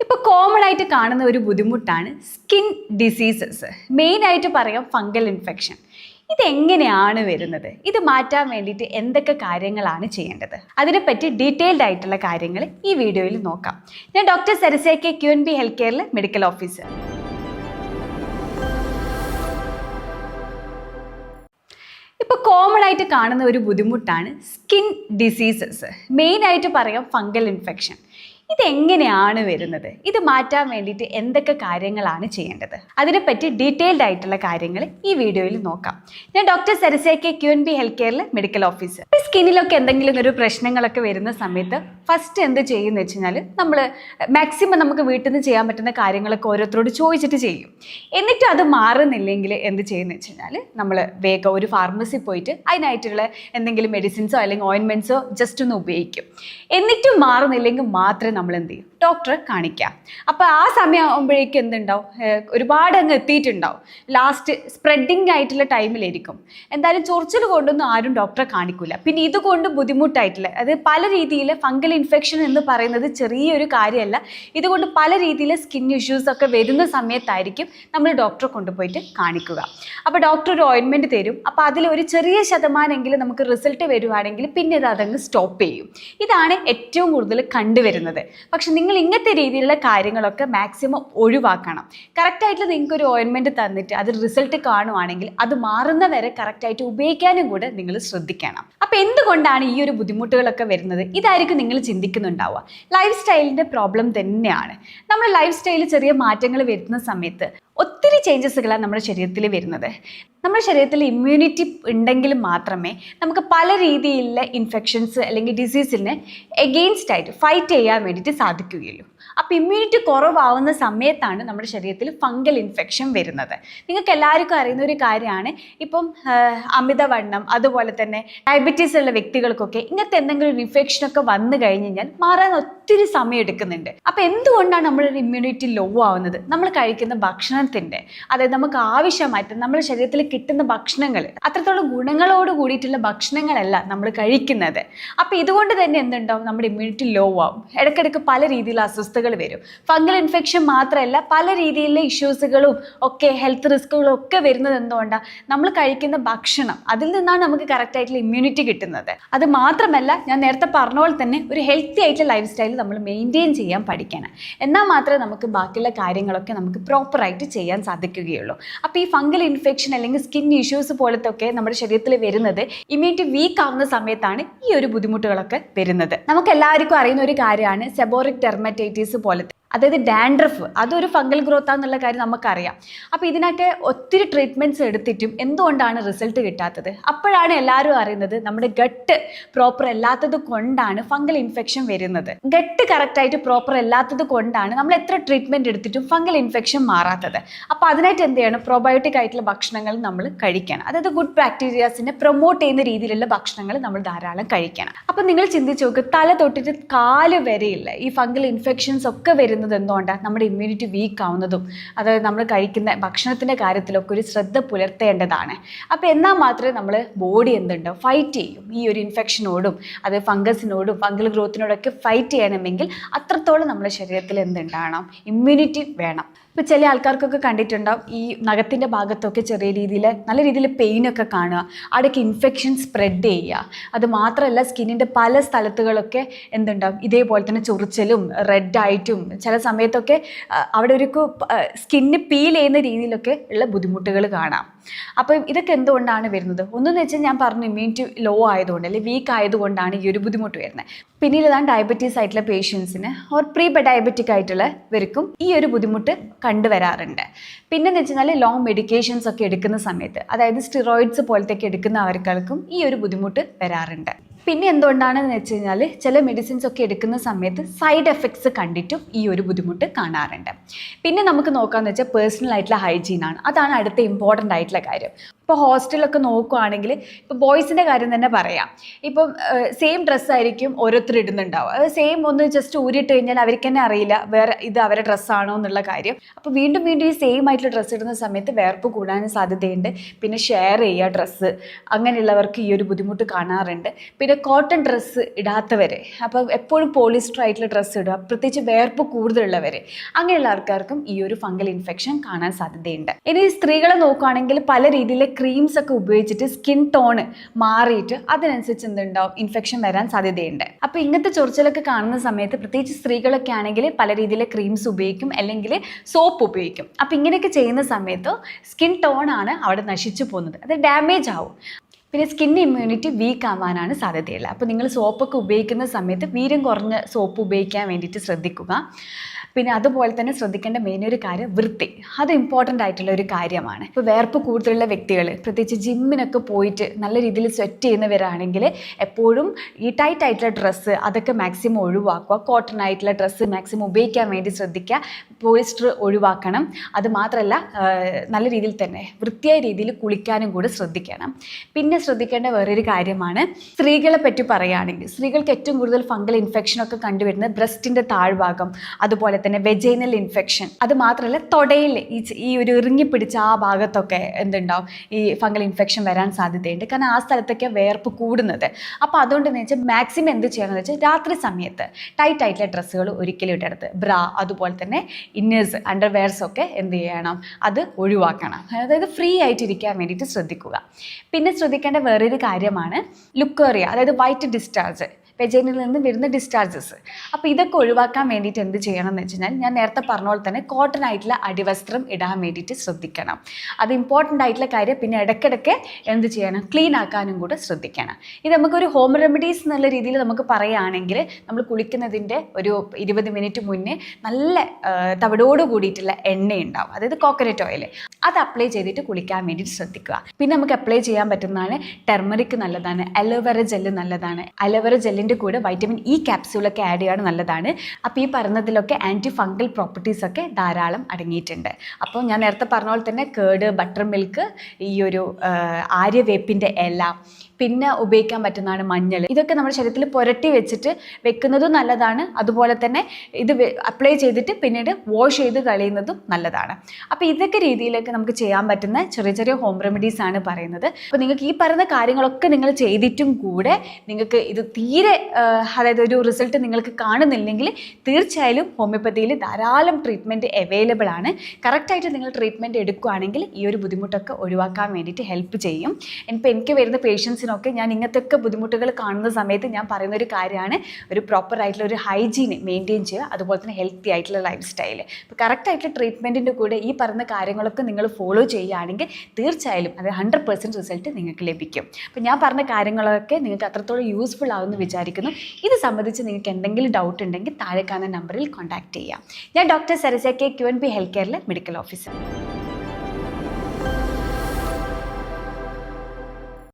ഇപ്പോൾ കോമൺ ആയിട്ട് കാണുന്ന ഒരു ബുദ്ധിമുട്ടാണ് സ്കിൻ ഡിസീസസ് മെയിനായിട്ട് പറയാം ഫംഗൽ ഇൻഫെക്ഷൻ ഇതെങ്ങനെയാണ് വരുന്നത്? ഇത് മാറ്റാൻ വേണ്ടിയിട്ട് എന്തൊക്കെ കാര്യങ്ങളാണ് ചെയ്യേണ്ടത്? അതിനെപ്പറ്റി ഡീറ്റെയിൽഡ് ആയിട്ടുള്ള കാര്യങ്ങൾ ഈ വീഡിയോയിൽ നോക്കാം. ഞാൻ doctor Sarasa K Q N B health കെയറിലെ medical officer ഇപ്പോൾ കോമൺ ആയിട്ട് കാണുന്ന ഒരു ബുദ്ധിമുട്ടാണ് സ്കിൻ ഡിസീസസ് മെയിനായിട്ട് പറയാം ഫംഗൽ ഇൻഫെക്ഷൻ ഇതെങ്ങനെയാണ് വരുന്നത്? ഇത് മാറ്റാൻ വേണ്ടിയിട്ട് എന്തൊക്കെ കാര്യങ്ങളാണ് ചെയ്യേണ്ടത്? അതിനെപ്പറ്റി ഡീറ്റെയിൽഡ് ആയിട്ടുള്ള കാര്യങ്ങൾ ഈ വീഡിയോയിൽ നോക്കാം. ഞാൻ doctor Sarase K Q N B health കെയറിലെ medical officer. സ്കിന്നിലൊക്കെ എന്തെങ്കിലും ഒരു പ്രശ്നങ്ങളൊക്കെ വരുന്ന സമയത്ത് ഫസ്റ്റ് എന്ത് ചെയ്യുമെന്ന് വെച്ച് കഴിഞ്ഞാൽ നമ്മൾ മാക്സിമം നമുക്ക് വീട്ടിൽ നിന്ന് ചെയ്യാൻ പറ്റുന്ന കാര്യങ്ങളൊക്കെ ഓരോരുത്തരോട് ചോദിച്ചിട്ട് ചെയ്യും. എന്നിട്ട് അത് മാറുന്നില്ലെങ്കിൽ എന്ത് ചെയ്യുമെന്ന് വെച്ച് കഴിഞ്ഞാൽ നമ്മൾ വേഗം ഒരു ഫാർമസി പോയിട്ട് അതിനായിട്ടുള്ള എന്തെങ്കിലും മെഡിസിൻസോ അല്ലെങ്കിൽ ഓയിൻമെന്റ്സോ ജസ്റ്റ് ഒന്ന് ഉപയോഗിക്കും. എന്നിട്ടും മാറുന്നില്ലെങ്കിൽ മാത്രമേ നമ്മൾ എന്ത് ചെയ്യും? ഡോക്ടറെ കാണിക്കാം. അപ്പോൾ ആ സമയമാകുമ്പോഴേക്കും എന്തുണ്ടാവും? ഏഹ് ഒരുപാട് അങ്ങ് എത്തിയിട്ടുണ്ടാവും. ലാസ്റ്റ് സ്പ്രെഡിങ് ആയിട്ടുള്ള ടൈമിലായിരിക്കും എന്തായാലും ചൊറിച്ചിൽ കൊണ്ടൊന്നും ആരും ഡോക്ടറെ കാണിക്കില്ല പിന്നെ ഇതുകൊണ്ട് ബുദ്ധിമുട്ടായിട്ടില്ല അത് പല രീതിയിൽ ഫംഗൽ ഇൻഫെക്ഷൻ എന്ന് പറയുന്നത് ചെറിയൊരു കാര്യമല്ല. ഇതുകൊണ്ട് പല രീതിയിൽ സ്കിൻ ഇഷ്യൂസ് ഒക്കെ വരുന്ന സമയത്തായിരിക്കും നമ്മൾ ഡോക്ടറെ കൊണ്ടുപോയിട്ട് കാണിക്കുക. അപ്പോൾ ഡോക്ടർ ഒരു ഓയിൻമെന്റ് തരും. അപ്പോൾ അതിൽ ഒരു ചെറിയ ശതമാനമെങ്കിലും നമുക്ക് റിസൾട്ട് വരുവാണെങ്കിൽ പിന്നെ ഇത് അതങ്ങ് സ്റ്റോപ്പ് ചെയ്യും. ഇതാണ് ഏറ്റവും കൂടുതൽ കണ്ടുവരുന്നത്. പക്ഷെ നിങ്ങൾ ഇങ്ങനത്തെ രീതിയിലുള്ള കാര്യങ്ങളൊക്കെ മാക്സിമം ഒഴിവാക്കണം. കറക്റ്റായിട്ട് നിങ്ങൾക്ക് ഒരു ഓയിൻമെന്റ് തന്നിട്ട് അത് റിസൾട്ട് കാണുവാണെങ്കിൽ അത് മാറുന്ന വരെ കറക്റ്റായിട്ട് ഉപയോഗിക്കാനും കൂടെ നിങ്ങൾ ശ്രദ്ധിക്കണം. അപ്പോൾ എന്തുകൊണ്ടാണ് ഈ ഒരു ബുദ്ധിമുട്ടുകളൊക്കെ വരുന്നത്? ഇതായിരിക്കും നിങ്ങൾ ചിന്തിക്കുന്നുണ്ടാവുക. ലൈഫ് സ്റ്റൈലിന്റെ പ്രോബ്ലം തന്നെയാണ്. നമ്മൾ ലൈഫ് സ്റ്റൈലിൽ ചെറിയ മാറ്റങ്ങൾ വരുത്തുന്ന സമയത്ത് ഒത്തിരി ചേഞ്ചസുകളാണ് നമ്മുടെ ശരീരത്തിൽ വരുന്നത്. നമ്മുടെ ശരീരത്തിൽ ഇമ്മ്യൂണിറ്റി ഉണ്ടെങ്കിൽ മാത്രമേ നമുക്ക് പല രീതിയിലുള്ള ഇൻഫെക്ഷൻസ് അല്ലെങ്കിൽ ഡിസീസിനെ എഗെയിൻസ്റ്റ് ആയിട്ട് ഫൈറ്റ് ചെയ്യാൻ വേണ്ടിയിട്ട് സാധിക്കുകയുള്ളൂ. അപ്പോൾ ഇമ്മ്യൂണിറ്റി കുറവാവുന്ന സമയത്താണ് നമ്മുടെ ശരീരത്തിൽ ഫംഗൽ ഇൻഫെക്ഷൻ വരുന്നത്. നിങ്ങൾക്ക് എല്ലാവർക്കും അറിയുന്ന ഒരു കാര്യമാണ്. ഇപ്പം അമിതവണ്ണം അതുപോലെ തന്നെ ഡയബറ്റീസ് ഉള്ള വ്യക്തികൾക്കൊക്കെ ഇങ്ങനത്തെ എന്തെങ്കിലും ഒരു ഇൻഫെക്ഷനൊക്കെ വന്നു കഴിഞ്ഞ് കഴിഞ്ഞാൽ മാറാൻ ഒത്തിരി സമയം എടുക്കുന്നുണ്ട്. അപ്പോൾ എന്തുകൊണ്ടാണ് നമ്മുടെ ഇമ്മ്യൂണിറ്റി ലോ ആവുന്നത്? നമ്മൾ കഴിക്കുന്ന ഭക്ഷണത്തിന്റെ അതായത് നമുക്ക് ആവശ്യമായിട്ട് നമ്മുടെ ശരീരത്തിൽ കിട്ടുന്ന ഭക്ഷണങ്ങൾ അത്രത്തോളം ഗുണങ്ങളോട് കൂടിയിട്ടുള്ള ഭക്ഷണങ്ങളല്ല നമ്മൾ കഴിക്കുന്നത്. അപ്പോൾ ഇതുകൊണ്ട് തന്നെ എന്തുണ്ടാവും? നമ്മുടെ ഇമ്മ്യൂണിറ്റി ലോ ആവും. ഇടയ്ക്കിടയ്ക്ക് പല രീതിയിലുള്ള അസ്വസ്ഥതകൾ വരും. ഫംഗൽ ഇൻഫെക്ഷൻ മാത്രമല്ല പല രീതിയിലുള്ള ഇഷ്യൂസുകളും ഒക്കെ ഹെൽത്ത് റിസ്കുകളും ഒക്കെ വരുന്നത് എന്തുകൊണ്ടാണ് നമ്മൾ കഴിക്കുന്ന ഭക്ഷണം അതിൽ നിന്നാണ് നമുക്ക് കറക്റ്റായിട്ടുള്ള ഇമ്മ്യൂണിറ്റി കിട്ടുന്നത്. അത് മാത്രമല്ല ഞാൻ നേരത്തെ പറഞ്ഞ പോലെ തന്നെ ഒരു ഹെൽത്തി ആയിട്ടുള്ള ലൈഫ് സ്റ്റൈൽ നമ്മൾ മെയിന്റെയിൻ ചെയ്യാൻ പഠിക്കണം. എന്നാൽ മാത്രമേ നമുക്ക് ബാക്കിയുള്ള കാര്യങ്ങളൊക്കെ നമുക്ക് പ്രോപ്പറായിട്ട് ചെയ്യാൻ സാധിക്കുകയുള്ളൂ. അപ്പോൾ ഈ ഫംഗൽ ഇൻഫെക്ഷൻ അല്ലെങ്കിൽ സ്കിൻ ഇഷ്യൂസ് പോലത്തെ ഒക്കെ നമ്മുടെ ശരീരത്തിൽ വരുന്നത് ഇമ്മ്യൂണിറ്റി വീക്ക് ആവുന്ന സമയത്താണ് ഈ ഒരു ബുദ്ധിമുട്ടുകളൊക്കെ വരുന്നത്. നമുക്ക് എല്ലാവർക്കും അറിയുന്ന ഒരു കാര്യമാണ് സെബോറിക് ഡെർമറ്റൈറ്റീസ് പോലത്തെ അതായത് ഡാൻഡ്രഫ് അതൊരു ഫംഗൽ ഗ്രോത്ത് ആണെന്നുള്ള കാര്യം നമുക്കറിയാം. അപ്പോൾ ഇതിനൊക്കെ ഒത്തിരി ട്രീറ്റ്മെന്റ്സ് എടുത്തിട്ടും എന്തുകൊണ്ടാണ് റിസൾട്ട് കിട്ടാത്തത്? അപ്പോഴാണ് എല്ലാവരും അറിയുന്നത് നമ്മുടെ ഗട്ട് പ്രോപ്പർ അല്ലാത്തത് കൊണ്ടാണ് ഫംഗൽ ഇൻഫെക്ഷൻ വരുന്നത്. ഗട്ട് കറക്റ്റായിട്ട് പ്രോപ്പർ അല്ലാത്തത് കൊണ്ടാണ് നമ്മൾ എത്ര ട്രീറ്റ്മെന്റ് എടുത്തിട്ടും ഫംഗൽ ഇൻഫെക്ഷൻ മാറാത്തത്. അപ്പോൾ അതിനായിട്ട് എന്ത് ചെയ്യണം? പ്രോബയോട്ടിക് ആയിട്ടുള്ള ഭക്ഷണങ്ങൾ നമ്മൾ കഴിക്കണം. അതായത് ഗുഡ് ബാക്ടീരിയാസിനെ പ്രൊമോട്ട് ചെയ്യുന്ന രീതിയിലുള്ള ഭക്ഷണങ്ങൾ നമ്മൾ ധാരാളം കഴിക്കണം. അപ്പോൾ നിങ്ങൾ ചിന്തിച്ച് നോക്ക് തല തൊട്ടിട്ട് കാൽ വരെയില്ല ഈ ഫംഗൽ ഇൻഫെക്ഷൻസ് ഒക്കെ വരുന്നത് എന്തുകൊണ്ടാണ് നമ്മുടെ ഇമ്മ്യൂണിറ്റി വീക്ക് ആവുന്നതും അതായത് നമ്മൾ കഴിക്കുന്ന ഭക്ഷണത്തിന്റെ കാര്യത്തിലൊക്കെ ഒരു ശ്രദ്ധ പുലർത്തേണ്ടതാണ്. അപ്പോൾ എന്നാൽ മാത്രമേ നമ്മൾ ബോഡി എന്തുണ്ട്? ഫൈറ്റ് ചെയ്യും. ഈ ഒരു ഇൻഫെക്ഷനോടും അത് ഫംഗസിനോടും ഫംഗൽ ഗ്രോത്തിനോടൊക്കെ ഫൈറ്റ് ചെയ്യണമെങ്കിൽ അത്രത്തോളം നമ്മുടെ ശരീരത്തിൽ എന്തുണ്ടാവണം? ഇമ്മ്യൂണിറ്റി വേണം. ഇപ്പോൾ ചില ആൾക്കാർക്കൊക്കെ കണ്ടിട്ടുണ്ടാവും ഈ നഖത്തിന്റെ ഭാഗത്തൊക്കെ ചെറിയ രീതിയിൽ നല്ല രീതിയിൽ പെയിനൊക്കെ കാണുക. അവിടെയൊക്കെ ഇൻഫെക്ഷൻ സ്പ്രെഡ് ചെയ്യുക. അത് മാത്രമല്ല സ്കിന്നിന്റെ പല സ്ഥലത്തുകളൊക്കെ എന്തുണ്ടാവും? ഇതേപോലെ തന്നെ ചൊറിച്ചലും റെഡായിട്ടും ചില സമയത്തൊക്കെ അവിടെ ഒരു സ്കിന്ന് പീൽ ചെയ്യുന്ന രീതിയിലൊക്കെ ഉള്ള ബുദ്ധിമുട്ടുകൾ കാണാം. അപ്പം ഇതൊക്കെ എന്തുകൊണ്ടാണ് വരുന്നത്? ഒന്നെന്ന് വെച്ചാൽ ഞാൻ പറഞ്ഞു ഇമ്മ്യൂണിറ്റി ലോ ആയതുകൊണ്ട് അല്ലെങ്കിൽ വീക്ക് ആയതുകൊണ്ടാണ് ഈ ഒരു ബുദ്ധിമുട്ട് വരുന്നത്. പിന്നീട് ഇതാണ് ഡയബറ്റീസ് ആയിട്ടുള്ള പേഷ്യൻസിന് ഓർ പ്രീ ഡയബറ്റിക് ആയിട്ടുള്ളവർക്കും ഈ ഒരു ബുദ്ധിമുട്ട് കണ്ടുവരാറുണ്ട്. പിന്നെന്ന് വെച്ചാൽ ലോങ് മെഡിക്കേഷൻസ് ഒക്കെ എടുക്കുന്ന സമയത്ത് അതായത് സ്റ്റിറോയിഡ്സ് പോലത്തെ എടുക്കുന്ന അവർക്കും ഈ ഒരു ബുദ്ധിമുട്ട് വരാറുണ്ട്. പിന്നെ എന്തുകൊണ്ടാണെന്ന് വെച്ച് കഴിഞ്ഞാൽ ചില മെഡിസിൻസ് ഒക്കെ എടുക്കുന്ന സമയത്ത് സൈഡ് എഫക്ട്സ് കണ്ടിട്ടും ഈ ഒരു ബുദ്ധിമുട്ട് കാണാറുണ്ട്. പിന്നെ നമുക്ക് നോക്കാമെന്ന് വെച്ചാൽ പേഴ്സണൽ ആയിട്ടുള്ള ഹൈജീൻ ആണ്. അതാണ് അടുത്ത ഇമ്പോർട്ടന്റ് ആയിട്ടുള്ള കാര്യം. ഇപ്പോൾ ഹോസ്റ്റലൊക്കെ നോക്കുവാണെങ്കിൽ ഇപ്പോൾ ബോയ്സിന്റെ കാര്യം തന്നെ പറയാം. ഇപ്പം സെയിം ഡ്രസ്സായിരിക്കും ഓരോരുത്തർ ഇടുന്നുണ്ടാവും അത് സെയിം ഒന്ന് ജസ്റ്റ് ഊരിയിട്ട് കഴിഞ്ഞാൽ അവർക്ക് തന്നെ അറിയില്ല വേറെ ഇത് അവരുടെ ഡ്രസ്സാണോ എന്നുള്ള കാര്യം. അപ്പോൾ വീണ്ടും വീണ്ടും ഈ സെയിം ആയിട്ടുള്ള ഡ്രസ്സ് ഇടുന്ന സമയത്ത് വേർപ്പ് കൂടാനും സാധ്യതയുണ്ട്. പിന്നെ ഷെയർ ചെയ്യുക ഡ്രസ്സ് അങ്ങനെയുള്ളവർക്ക് ഈ ഒരു ബുദ്ധിമുട്ട് കാണാറുണ്ട്. പിന്നെ കോട്ടൺ ഡ്രസ്സ് ഇടാത്തവരെ അപ്പോൾ എപ്പോഴും പോളിസ്റ്റർ ആയിട്ടുള്ള ഡ്രസ്സ് ഇടുക പ്രത്യേകിച്ച് വേർപ്പ് കൂടുതലുള്ളവരെ അങ്ങനെയുള്ള ആൾക്കാർക്കും ഈ ഒരു ഫംഗൽ ഇൻഫെക്ഷൻ കാണാൻ സാധ്യതയുണ്ട്. ഇനി സ്ത്രീകളെ നോക്കുകയാണെങ്കിൽ പല രീതിയിലെ ക്രീംസ് ഒക്കെ ഉപയോഗിച്ചിട്ട് സ്കിൻ ടോൺ മാറിയിട്ട് അതിനനുസരിച്ച് എന്തുണ്ടാവും? ഇൻഫെക്ഷൻ വരാൻ സാധ്യതയുണ്ട്. അപ്പോൾ ഇങ്ങനത്തെ ചൊറിച്ചിലൊക്കെ കാണുന്ന സമയത്ത് പ്രത്യേകിച്ച് സ്ത്രീകളൊക്കെ ആണെങ്കിൽ പല രീതിയിലെ ക്രീംസ് ഉപയോഗിക്കും അല്ലെങ്കിൽ സോപ്പ് ഉപയോഗിക്കും. അപ്പോൾ ഇങ്ങനെയൊക്കെ ചെയ്യുന്ന സമയത്ത് സ്കിൻ ടോൺ ആണ് അവിടെ നശിച്ചു പോകുന്നത്. അത് ഡാമേജ് ആവും. പിന്നെ സ്കിൻ ഇമ്മ്യൂണിറ്റി വീക്ക് ആവാനാണ് സാധ്യതയുള്ളത്. അപ്പോൾ നിങ്ങൾ സോപ്പൊക്കെ ഉപയോഗിക്കുന്ന സമയത്ത് വീര്യം കുറഞ്ഞ സോപ്പ് ഉപയോഗിക്കാൻ വേണ്ടിയിട്ട് ശ്രദ്ധിക്കുക. പിന്നെ അതുപോലെ തന്നെ ശ്രദ്ധിക്കേണ്ട മെയിൻ ഒരു കാര്യം വൃത്തി. അത് ഇമ്പോർട്ടന്റ് ആയിട്ടുള്ള ഒരു കാര്യമാണ്. ഇപ്പോൾ വേർപ്പ് കൂടുതലുള്ള വ്യക്തികൾ പ്രത്യേകിച്ച് ജിമ്മിനൊക്കെ പോയിട്ട് നല്ല രീതിയിൽ സ്വെറ്റ് ചെയ്യുന്നവരാണെങ്കിൽ എപ്പോഴും ഈ ടൈറ്റ് ആയിട്ടുള്ള ഡ്രസ്സ് അതൊക്കെ മാക്സിമം ഒഴിവാക്കുക. കോട്ടൺ ആയിട്ടുള്ള ഡ്രസ്സ് മാക്സിമം ഉപയോഗിക്കാൻ വേണ്ടി ശ്രദ്ധിക്കുക. പോളിസ്റ്റർ ഒഴിവാക്കണം. അത് മാത്രമല്ല നല്ല രീതിയിൽ തന്നെ വൃത്തിയായ രീതിയിൽ കുളിക്കാനും കൂടെ ശ്രദ്ധിക്കണം. പിന്നെ ശ്രദ്ധിക്കേണ്ട വേറൊരു കാര്യമാണ് സ്ത്രീകളെ പറ്റി പറയുകയാണെങ്കിൽ സ്ത്രീകൾക്ക് ഏറ്റവും കൂടുതൽ ഫംഗൽ ഇൻഫെക്ഷനൊക്കെ കണ്ടുവരുന്നത് ബ്രസ്റ്റിന്റെ താഴ്ഭാഗം അതുപോലെ തന്നെ വെജൈനൽ ഇൻഫെക്ഷൻ അത് മാത്രമല്ല തൊടയിൽ ഈ ഒരു പിടിച്ച ഇറുങ്ങിപ്പിടിച്ച ആ ഭാഗത്തൊക്കെ എന്തുണ്ടാവും? ഈ ഫംഗൽ ഇൻഫെക്ഷൻ വരാൻ സാധ്യതയുണ്ട്. കാരണം ആ സ്ഥലത്തൊക്കെ വേർപ്പ് കൂടുന്നത്. അപ്പോൾ അതുകൊണ്ട് എന്ന് വെച്ചാൽ മാക്സിമം എന്ത് ചെയ്യണമെന്ന് വെച്ചാൽ രാത്രി സമയത്ത് ടൈറ്റ് ആയിട്ടുള്ള ഡ്രസ്സുകൾ ഒരിക്കലും ഇടരുത്. ബ്രാ അതുപോലെ തന്നെ ഇന്നേഴ്സ് അണ്ടർവെയർസ് ഒക്കെ എന്ത് ചെയ്യണം? അത് ഒഴിവാക്കണം. അതായത് ഫ്രീ ആയിട്ടിരിക്കാൻ വേണ്ടിയിട്ട് ശ്രദ്ധിക്കുക. പിന്നെ ശ്രദ്ധിക്കേണ്ട വേറൊരു കാര്യമാണ് ലുക്കേറിയ അതായത് വൈറ്റ് ഡിസ്ചാർജ് വെജൈനിൽ നിന്ന് വരുന്ന ഡിസ്ചാർജസ് അപ്പോൾ ഇതൊക്കെ ഒഴിവാക്കാൻ വേണ്ടിയിട്ട് എന്ത് ചെയ്യണം എന്ന് വെച്ച് കഴിഞ്ഞാൽ ഞാൻ നേരത്തെ പറഞ്ഞ പോലെ തന്നെ കോട്ടൺ ആയിട്ടുള്ള അടിവസ്ത്രം ഇടാൻ വേണ്ടിയിട്ട് ശ്രദ്ധിക്കണം. അത് ഇമ്പോർട്ടന്റ് ആയിട്ടുള്ള കാര്യം പിന്നെ ഇടയ്ക്കിടയ്ക്ക് എന്ത് ചെയ്യണം? ക്ലീൻ ആക്കാനും കൂടെ ശ്രദ്ധിക്കണം. ഇത് നമുക്കൊരു ഹോം റെമഡീസ് എന്നുള്ള രീതിയിൽ നമുക്ക് പറയുകയാണെങ്കിൽ നമ്മൾ കുളിക്കുന്നതിന്റെ ഒരു ഇരുപത് മിനിറ്റ് മുന്നേ നല്ല തവിടോട് കൂടിയിട്ടുള്ള എണ്ണ ഉണ്ടാവും അതായത് കോക്കനട്ട് ഓയിൽ അത് അപ്ലൈ ചെയ്തിട്ട് കുളിക്കാൻ വേണ്ടിയിട്ട് ശ്രദ്ധിക്കുക. പിന്നെ നമുക്ക് അപ്ലൈ ചെയ്യാൻ പറ്റുന്നതാണ് ടെർമറിക് നല്ലതാണ് അലോവേറ ജെല്ല് നല്ലതാണ്. അലോവേറ ജെല്ലിന്റെ കൂടെ വൈറ്റമിൻ ഇ ക്യാപ്സ്യൂളൊക്കെ ആഡ് ചെയ്യുകയാണ് നല്ലതാണ്. അപ്പോൾ ഈ പറഞ്ഞതിലൊക്കെ ആന്റി ഫംഗൽ പ്രോപ്പർട്ടീസ് ഒക്കെ ധാരാളം അടങ്ങിയിട്ടുണ്ട്. അപ്പോൾ ഞാൻ നേരത്തെ പറഞ്ഞ പോലെ തന്നെ കേട് ബട്ടർ മിൽക്ക് ഈ ഒരു ആര്യവേപ്പിന്റെ ഇല പിന്നെ ഉപയോഗിക്കാൻ പറ്റുന്നതാണ് മഞ്ഞൾ. ഇതൊക്കെ നമ്മുടെ ശരീരത്തിൽ പുരട്ടി വെച്ചിട്ട് വെക്കുന്നതും നല്ലതാണ്. അതുപോലെ തന്നെ ഇത് അപ്ലൈ ചെയ്തിട്ട് പിന്നീട് വാഷ് ചെയ്ത് കളയുന്നതും നല്ലതാണ്. അപ്പോൾ ഇതൊക്കെ രീതിയിലൊക്കെ നമുക്ക് ചെയ്യാൻ പറ്റുന്ന ചെറിയ ചെറിയ ഹോം റെമഡീസ് ആണ് പറയുന്നത്. അപ്പോൾ നിങ്ങൾക്ക് ഈ പറയുന്ന കാര്യങ്ങളൊക്കെ നിങ്ങൾ ചെയ്തിട്ടും കൂടെ നിങ്ങൾക്ക് ഇത് തീരെ അതായത് ഒരു റിസൾട്ട് നിങ്ങൾക്ക് കാണുന്നില്ലെങ്കിൽ തീർച്ചയായും ഹോമിയോപ്പതിയിൽ ധാരാളം ട്രീറ്റ്മെന്റ് അവൈലബിൾ ആണ്. കറക്റ്റായിട്ട് നിങ്ങൾ ട്രീറ്റ്മെന്റ് എടുക്കുകയാണെങ്കിൽ ഈ ഒരു ബുദ്ധിമുട്ടൊക്കെ ഒഴിവാക്കാൻ വേണ്ടിയിട്ട് ഹെൽപ്പ് ചെയ്യും. ഇപ്പം എനിക്ക് വരുന്ന പേഷ്യൻസിനൊക്കെ ഞാൻ ഇങ്ങനത്തെയൊക്കെ ബുദ്ധിമുട്ടുകൾ കാണുന്ന സമയത്ത് ഞാൻ പറയുന്ന ഒരു കാര്യമാണ്. ഒരു പ്രോപ്പർ ആയിട്ടുള്ള ഒരു ഹൈജീൻ മെയിന്റെയിൻ ചെയ്യുക. അതുപോലെ തന്നെ ഹെൽത്തി ആയിട്ടുള്ള ലൈഫ് സ്റ്റൈൽ ഇപ്പോൾ കറക്റ്റ് ആയിട്ടുള്ള ട്രീറ്റ്മെന്റിന്റെ കൂടെ ഈ പറയുന്ന കാര്യങ്ങളൊക്കെ നിങ്ങൾ ഫോളോ ചെയ്യുകയാണെങ്കിൽ തീർച്ചയായും അത് ഹൺഡ്രഡ് പെർസെന്റ് റിസൾട്ട് നിങ്ങൾക്ക് ലഭിക്കും. അപ്പോൾ ഞാൻ പറഞ്ഞ കാര്യങ്ങളൊക്കെ നിങ്ങൾക്ക് അത്രത്തോളം യൂസ്ഫുൾ ആവുമെന്ന് വിചാരിക്കുന്നു. ഇത് സംബന്ധിച്ച് നിങ്ങൾക്ക് എന്തെങ്കിലും ഡൗട്ട് ഉണ്ടെങ്കിൽ താഴെ കാണുന്ന നമ്പറിൽ കോൺടാക്ട് ചെയ്യാം. ഞാൻ doctor Sarasa K Q N B health കെയറിലെ medical officer